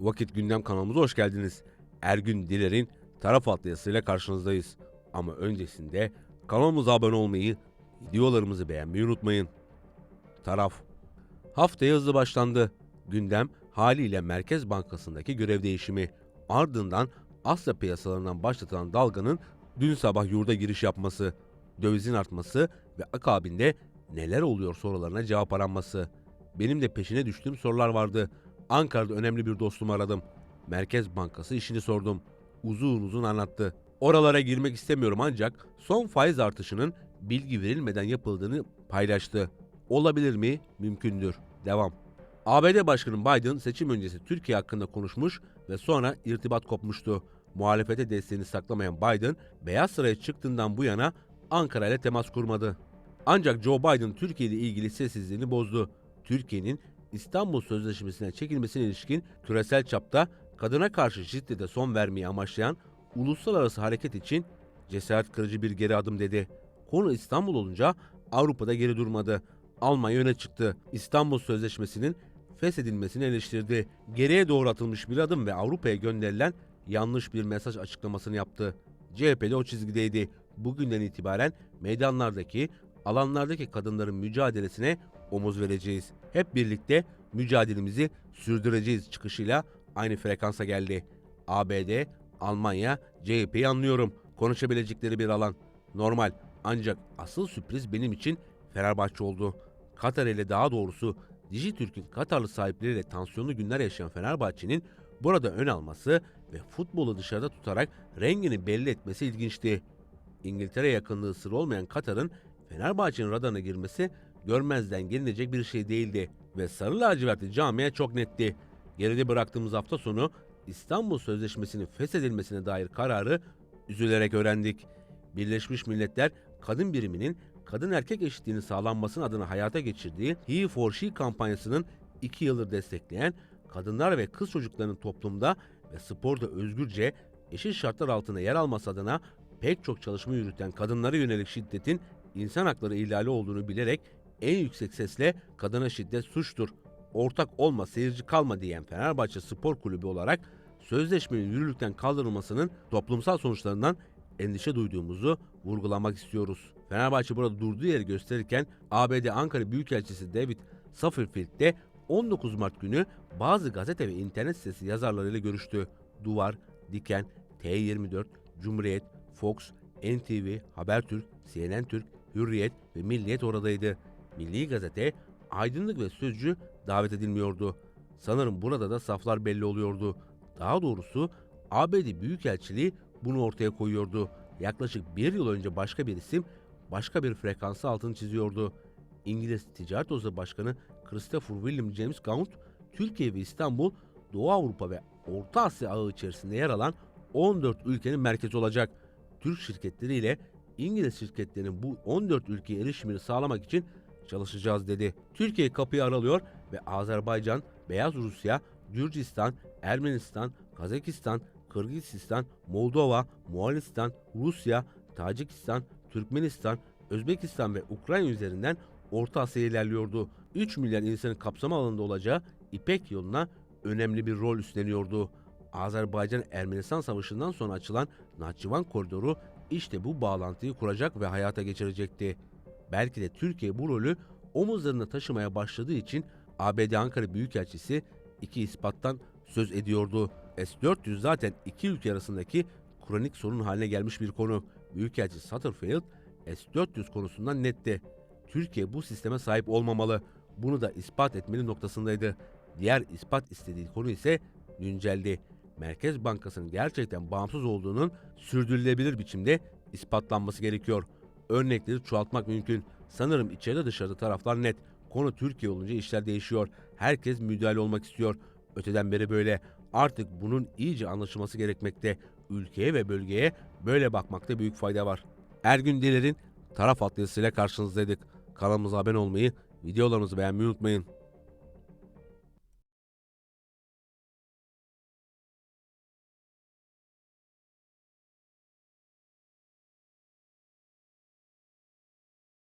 Vakit Gündem kanalımıza hoş geldiniz. Ergün Diler'in taraf atlayasıyla karşınızdayız. Ama öncesinde kanalımıza abone olmayı, videolarımızı beğenmeyi unutmayın. Taraf Haftaya hızlı başlandı. Gündem haliyle Merkez Bankası'ndaki görev değişimi. Ardından Asya piyasalarından başlatılan dalganın dün sabah yurda giriş yapması, dövizin artması ve akabinde neler oluyor sorularına cevap aranması. Benim de peşine düştüğüm sorular vardı. Ankara'da önemli bir dostumu aradım. Merkez Bankası işini sordum. Uzun uzun anlattı. Oralara girmek istemiyorum ancak son faiz artışının bilgi verilmeden yapıldığını paylaştı. Olabilir mi? Mümkündür. Devam. ABD Başkanı Biden seçim öncesi Türkiye hakkında konuşmuş ve sonra irtibat kopmuştu. Muhalefete desteğini saklamayan Biden, Beyaz Saray'a çıktığından bu yana Ankara ile temas kurmadı. Ancak Joe Biden Türkiye ile ilgili sessizliğini bozdu. Türkiye'nin İstanbul Sözleşmesi'ne çekilmesine ilişkin küresel çapta kadına karşı şiddete son vermeyi amaçlayan uluslararası hareket için cesaret kırıcı bir geri adım dedi. Konu İstanbul olunca Avrupa'da geri durmadı. Almanya öne çıktı. İstanbul Sözleşmesi'nin feshedilmesini eleştirdi. Geriye doğru atılmış bir adım ve Avrupa'ya gönderilen yanlış bir mesaj açıklamasını yaptı. CHP'li o çizgideydi. Bugünden itibaren meydanlardaki, alanlardaki kadınların mücadelesine omuz vereceğiz. Hep birlikte mücadelemizi sürdüreceğiz çıkışıyla aynı frekansa geldi. ABD, Almanya, CHP'yi anlıyorum. Konuşabilecekleri bir alan. Normal. Ancak asıl sürpriz benim için Fenerbahçe oldu. Katar ile daha doğrusu Dijitürk'ün Katarlı sahipleriyle tansiyonlu günler yaşayan Fenerbahçe'nin burada ön alması ve futbolu dışarıda tutarak rengini belli etmesi ilginçti. İngiltere yakınlığı sır olmayan Katar'ın Fenerbahçe'nin radarına girmesi görmezden gelinecek bir şey değildi ve sarı lacivertli camia çok netti. Geride bıraktığımız hafta sonu İstanbul Sözleşmesi'nin feshedilmesine dair kararı üzülerek öğrendik. Birleşmiş Milletler kadın biriminin kadın erkek eşitliğinin sağlanmasının adına hayata geçirdiği He for She kampanyasının iki yıldır destekleyen kadınlar ve kız çocuklarının toplumda ve sporda özgürce eşit şartlar altında yer alması adına pek çok çalışma yürüten kadınlara yönelik şiddetin insan hakları ihlali olduğunu bilerek en yüksek sesle kadına şiddet suçtur, ortak olma seyirci kalma diyen Fenerbahçe Spor Kulübü olarak sözleşmenin yürürlükten kaldırılmasının toplumsal sonuçlarından endişe duyduğumuzu vurgulamak istiyoruz. Fenerbahçe burada durduğu yeri gösterirken ABD Ankara Büyükelçisi David Sufferfield de 19 Mart günü bazı gazete ve internet sitesi yazarlarıyla görüştü. Duvar, Diken, T24, Cumhuriyet, Fox, NTV, Habertürk, CNN Türk, Hürriyet ve Milliyet oradaydı. Milli Gazete, Aydınlık ve Sözcü davet edilmiyordu. Sanırım burada da saflar belli oluyordu. Daha doğrusu ABD Büyükelçiliği bunu ortaya koyuyordu. Yaklaşık bir yıl önce başka bir isim başka bir frekansı altını çiziyordu. İngiliz Ticaret Odası Başkanı Christopher William James Gaunt, Türkiye ve İstanbul, Doğu Avrupa ve Orta Asya ağı içerisinde yer alan 14 ülkenin merkezi olacak. Türk şirketleriyle İngiliz şirketlerinin bu 14 ülkeye erişimini sağlamak için çalışacağız dedi. Türkiye kapıyı aralıyor ve Azerbaycan, Beyaz Rusya, Gürcistan, Ermenistan, Kazakistan, Kırgızistan, Moldova, Moğolistan, Rusya, Tacikistan, Türkmenistan, Özbekistan ve Ukrayna üzerinden Orta Asya'ya ilerliyordu. 3 milyar insanın kapsama alanında olacağı İpek yoluna önemli bir rol üstleniyordu. Azerbaycan-Ermenistan savaşından sonra açılan Nahçıvan koridoru işte bu bağlantıyı kuracak ve hayata geçirecekti. Belki de Türkiye bu rolü omuzlarında taşımaya başladığı için ABD Ankara Büyükelçisi iki ispattan söz ediyordu. S-400 zaten iki ülke arasındaki kronik sorun haline gelmiş bir konu. Büyükelçi Satterfield S-400 konusundan netti. Türkiye bu sisteme sahip olmamalı. Bunu da ispat etmeli noktasındaydı. Diğer ispat istediği konu ise günceldi. Merkez Bankası'nın gerçekten bağımsız olduğunun sürdürülebilir biçimde ispatlanması gerekiyor. Örnekleri çoğaltmak mümkün. Sanırım içeride dışarıda taraflar net. Konu Türkiye olunca işler değişiyor. Herkes müdahale olmak istiyor. Öteden beri böyle. Artık bunun iyice anlaşılması gerekmekte. Ülkeye ve bölgeye böyle bakmakta büyük fayda var. Ergün Diler'in taraf atlasıyla karşınızdaydık. Kanalımıza abone olmayı, videolarımızı beğenmeyi unutmayın.